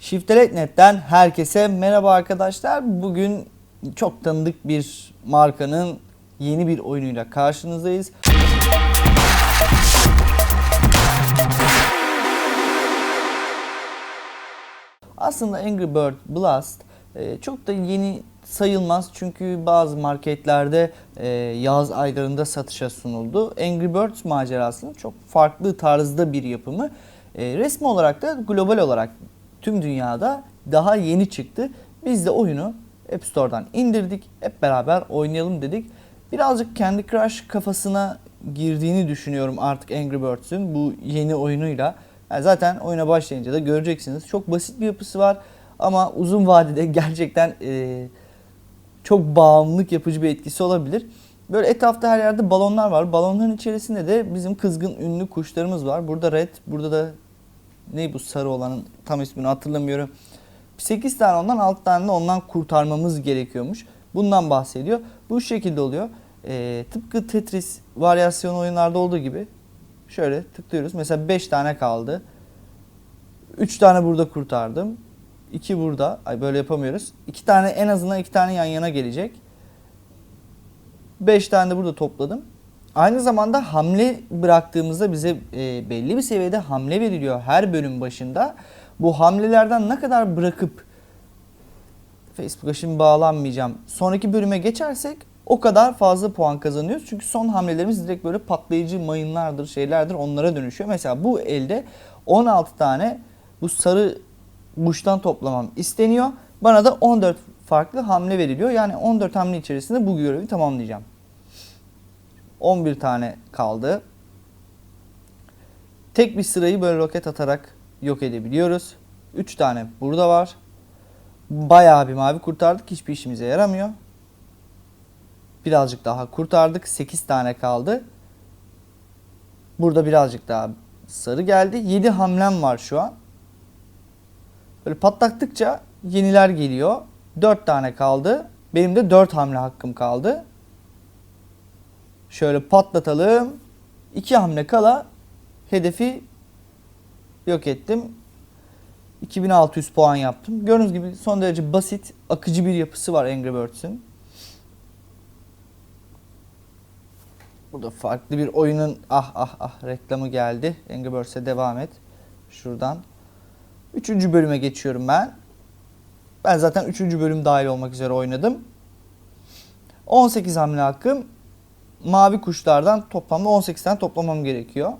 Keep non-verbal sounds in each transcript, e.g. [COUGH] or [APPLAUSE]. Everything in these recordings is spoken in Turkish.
Shifteret.net'ten herkese merhaba arkadaşlar. Bugün çok tanıdık bir markanın yeni bir oyunuyla karşınızdayız. Aslında Angry Bird Blast e, çok da yeni sayılmaz çünkü bazı marketlerde e, yaz aylarında satışa sunuldu. Angry Birds macerasının çok farklı tarzda bir yapımı. E, resmi olarak da global olarak tüm dünyada daha yeni çıktı. Biz de oyunu App Store'dan indirdik. Hep beraber oynayalım dedik. Birazcık Candy Crush kafasına girdiğini düşünüyorum artık Angry Birds'ün bu yeni oyunuyla. Yani zaten oyuna başlayınca da göreceksiniz. Çok basit bir yapısı var ama uzun vadede [LAUGHS] gerçekten e, çok bağımlılık yapıcı bir etkisi olabilir. Böyle etrafta her yerde balonlar var. Balonların içerisinde de bizim kızgın ünlü kuşlarımız var. Burada red, burada da ne bu sarı olanın tam ismini hatırlamıyorum. 8 tane ondan 6 tane de ondan kurtarmamız gerekiyormuş. Bundan bahsediyor. Bu şekilde oluyor. Ee, tıpkı Tetris varyasyon oyunlarda olduğu gibi şöyle tıklıyoruz. Mesela 5 tane kaldı. 3 tane burada kurtardım. 2 burada. Ay böyle yapamıyoruz. 2 tane en azından 2 tane yan yana gelecek. 5 tane de burada topladım. Aynı zamanda hamle bıraktığımızda bize e, belli bir seviyede hamle veriliyor her bölüm başında. Bu hamlelerden ne kadar bırakıp Facebook'a şimdi bağlanmayacağım. Sonraki bölüme geçersek o kadar fazla puan kazanıyoruz. Çünkü son hamlelerimiz direkt böyle patlayıcı mayınlardır, şeylerdir onlara dönüşüyor. Mesela bu elde 16 tane bu sarı buştan toplamam isteniyor. Bana da 14 farklı hamle veriliyor. Yani 14 hamle içerisinde bu görevi tamamlayacağım. 11 tane kaldı. Tek bir sırayı böyle roket atarak yok edebiliyoruz. 3 tane burada var. Bayağı bir mavi kurtardık. Hiçbir işimize yaramıyor. Birazcık daha kurtardık. 8 tane kaldı. Burada birazcık daha sarı geldi. 7 hamlem var şu an. Böyle patlattıkça yeniler geliyor. 4 tane kaldı. Benim de 4 hamle hakkım kaldı. Şöyle patlatalım. 2 hamle kala hedefi yok ettim. 2600 puan yaptım. Gördüğünüz gibi son derece basit, akıcı bir yapısı var Angry Birds'ün. Burada farklı bir oyunun ah ah ah reklamı geldi. Angry Birds'e devam et. Şuradan. Üçüncü bölüme geçiyorum ben. Ben zaten üçüncü bölüm dahil olmak üzere oynadım. 18 hamle hakkım. Mavi kuşlardan toplamda 18 tane toplamam gerekiyor.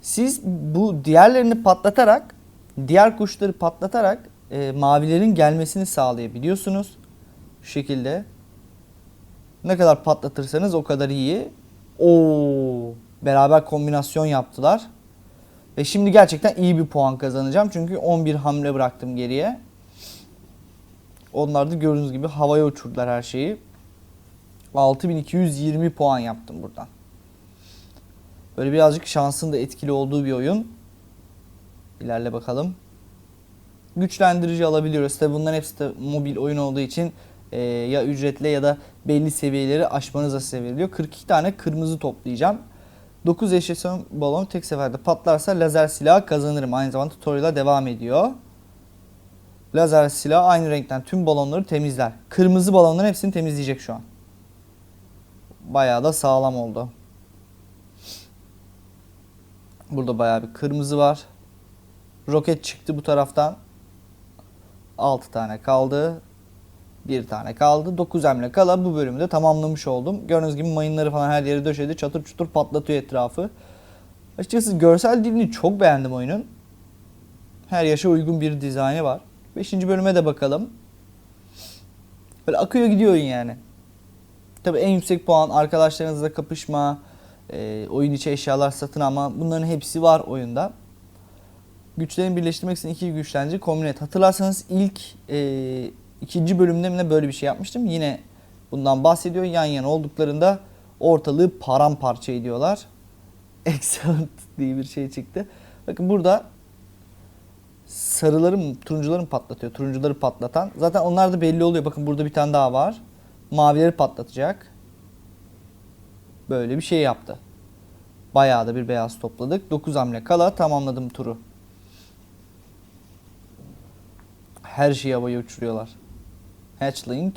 Siz bu diğerlerini patlatarak, diğer kuşları patlatarak e, mavilerin gelmesini sağlayabiliyorsunuz. Şu şekilde. Ne kadar patlatırsanız o kadar iyi. Oo, beraber kombinasyon yaptılar. Ve şimdi gerçekten iyi bir puan kazanacağım. Çünkü 11 hamle bıraktım geriye. Onlar da gördüğünüz gibi havaya uçurdular her şeyi. 6220 puan yaptım buradan. Böyle birazcık şansın da etkili olduğu bir oyun. İlerle bakalım. Güçlendirici alabiliyoruz. Tabi bunların hepsi de mobil oyun olduğu için e, ya ücretli ya da belli seviyeleri aşmanıza size veriliyor. 42 tane kırmızı toplayacağım. 9 eşyasyon balon tek seferde patlarsa lazer silah kazanırım. Aynı zamanda tutorial'a devam ediyor. Lazer silah aynı renkten tüm balonları temizler. Kırmızı balonların hepsini temizleyecek şu an. Bayağı da sağlam oldu. Burada bayağı bir kırmızı var. Roket çıktı bu taraftan. 6 tane kaldı. 1 tane kaldı. 9 hamle kala bu bölümü de tamamlamış oldum. Gördüğünüz gibi mayınları falan her yere döşedi. Çatır çutur patlatıyor etrafı. Açıkçası görsel dilini çok beğendim oyunun. Her yaşa uygun bir dizaynı var. 5. bölüme de bakalım. Böyle akıyor gidiyor yani. Tabii en yüksek puan arkadaşlarınızla kapışma, e, oyun içi eşyalar satın alma bunların hepsi var oyunda. Güçlerini birleştirmek için iki güçlendirici kombin et. Hatırlarsanız ilk e, ikinci bölümde mi böyle bir şey yapmıştım. Yine bundan bahsediyor. Yan yana olduklarında ortalığı paramparça ediyorlar. [LAUGHS] Excellent diye bir şey çıktı. Bakın burada sarıları mı turuncuları patlatıyor? Turuncuları patlatan. Zaten onlar da belli oluyor. Bakın burada bir tane daha var. Mavileri patlatacak. Böyle bir şey yaptı. Bayağı da bir beyaz topladık. 9 hamle kala tamamladım turu. her şeyi havaya uçuruyorlar. Hatchling.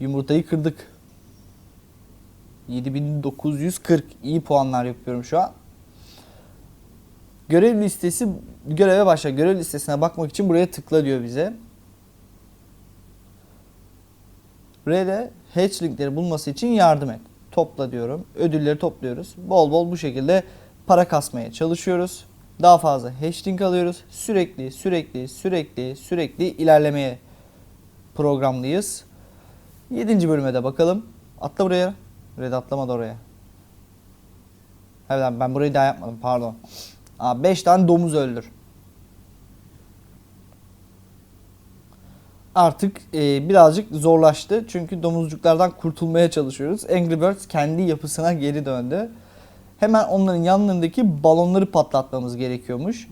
Yumurtayı kırdık. 7940 iyi puanlar yapıyorum şu an. Görev listesi göreve başla. Görev listesine bakmak için buraya tıkla diyor bize. R'de hatchlingleri bulması için yardım et. Topla diyorum. Ödülleri topluyoruz. Bol bol bu şekilde para kasmaya çalışıyoruz. Daha fazla hatchling alıyoruz. Sürekli sürekli sürekli sürekli ilerlemeye programlıyız. 7. bölüme de bakalım. Atla buraya. Red atlamadı oraya. Evet ben burayı daha yapmadım pardon. 5 tane domuz öldür. Artık e, birazcık zorlaştı. Çünkü domuzcuklardan kurtulmaya çalışıyoruz. Angry Birds kendi yapısına geri döndü. Hemen onların yanlarındaki balonları patlatmamız gerekiyormuş.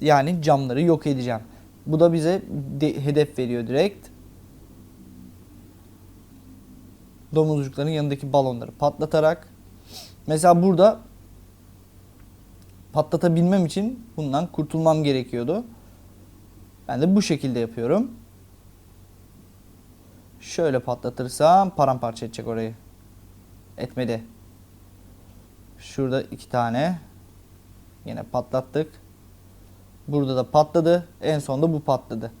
Yani camları yok edeceğim. Bu da bize de- hedef veriyor direkt. Domuzcukların yanındaki balonları patlatarak. Mesela burada patlatabilmem için bundan kurtulmam gerekiyordu. Ben de bu şekilde yapıyorum. Şöyle patlatırsam paramparça edecek orayı. Etmedi. Şurada iki tane. Yine patlattık. Burada da patladı. En sonunda bu patladı.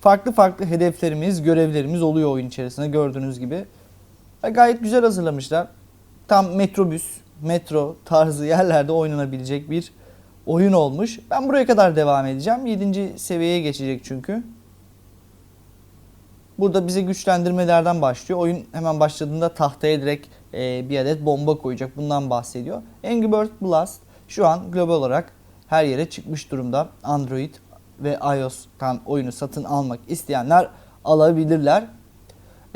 Farklı farklı hedeflerimiz, görevlerimiz oluyor oyun içerisinde gördüğünüz gibi. Gayet güzel hazırlamışlar. Tam metrobüs, metro tarzı [LAUGHS] yerlerde oynanabilecek bir oyun olmuş. Ben buraya kadar devam edeceğim. 7. seviyeye geçecek çünkü. Burada bize güçlendirmelerden başlıyor. Oyun hemen başladığında tahtaya direkt e, bir adet bomba koyacak. Bundan bahsediyor. Angry Birds Blast şu an global olarak her yere çıkmış durumda. Android ve iOS'tan oyunu satın almak isteyenler alabilirler.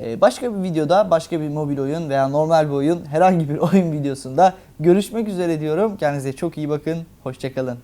Ee, Başka bir videoda, başka bir mobil oyun veya normal bir oyun, herhangi bir [LAUGHS] oyun videosunda görüşmek üzere diyorum. Kendinize çok iyi bakın. Hoşçakalın.